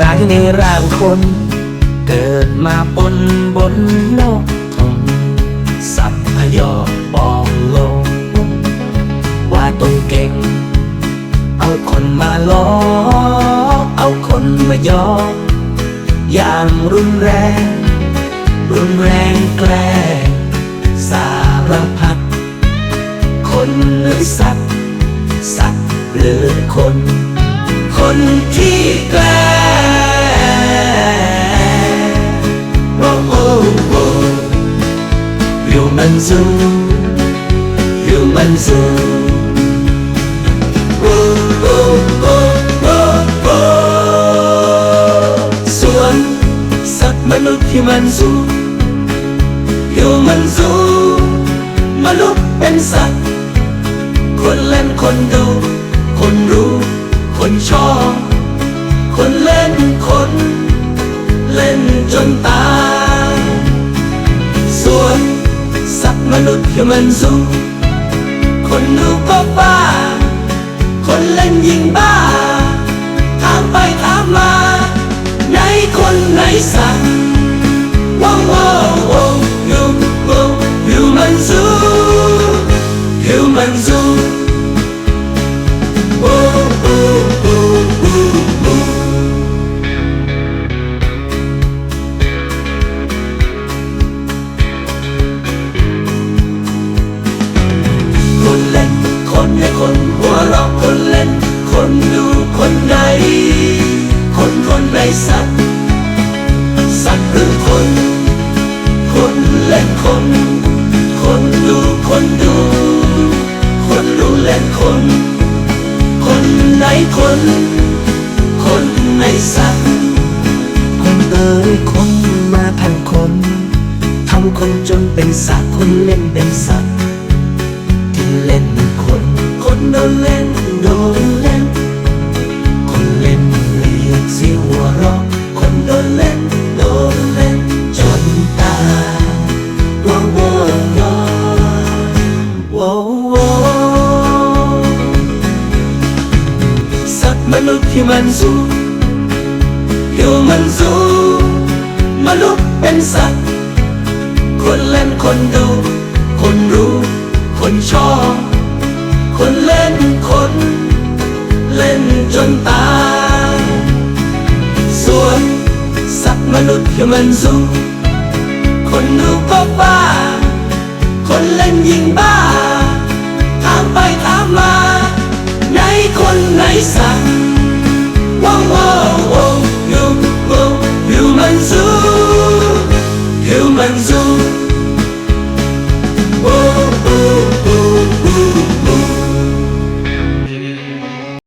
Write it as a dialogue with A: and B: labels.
A: ร้ายในร่างคน เกิดมาบนบนโลกสัตว์พยอปองโลกว่าตนเก่ง เอาคนมาล้อ เอาคนมายออย่างรุนแรง รุนแรงแกล้งสารพัด คนหรือสัตว์ สัตว์หรือคน คนที่แกล้ Human Zoo Human Zoo โอ้โอ้โอ้โอ้โอ้สวนสัตว์มนุษย์ที่มันสู้ มันสู้คนดูก็บ้า คนเล่นยิงบ้า ถามไปถามมา ไหนคนไหนสัต คนคนดูคนดู คนดูเล่นคน คนไหนคน คนในสัตว์ คนเอ่ยคนมาพันคนทำคนจนเป็นสัตว์คนเล่นเป็นสัตว์ที่เล่นคน คนโดนเล่นโดนเล่นคน ที่มันสู้อยู่มันสู้มนุษย์เป็นสัตว์ คนเล่นคนดู คนรู้ คนชอบ คนเล่นคน เล่นจนตายส่วนสัตว์มนุษย์ที่มันสู้คนดูก็บ้า คนเล่นยิงบ้า ถามไปถามมา ไหนคนไหนสัตว์ว้าวว้าว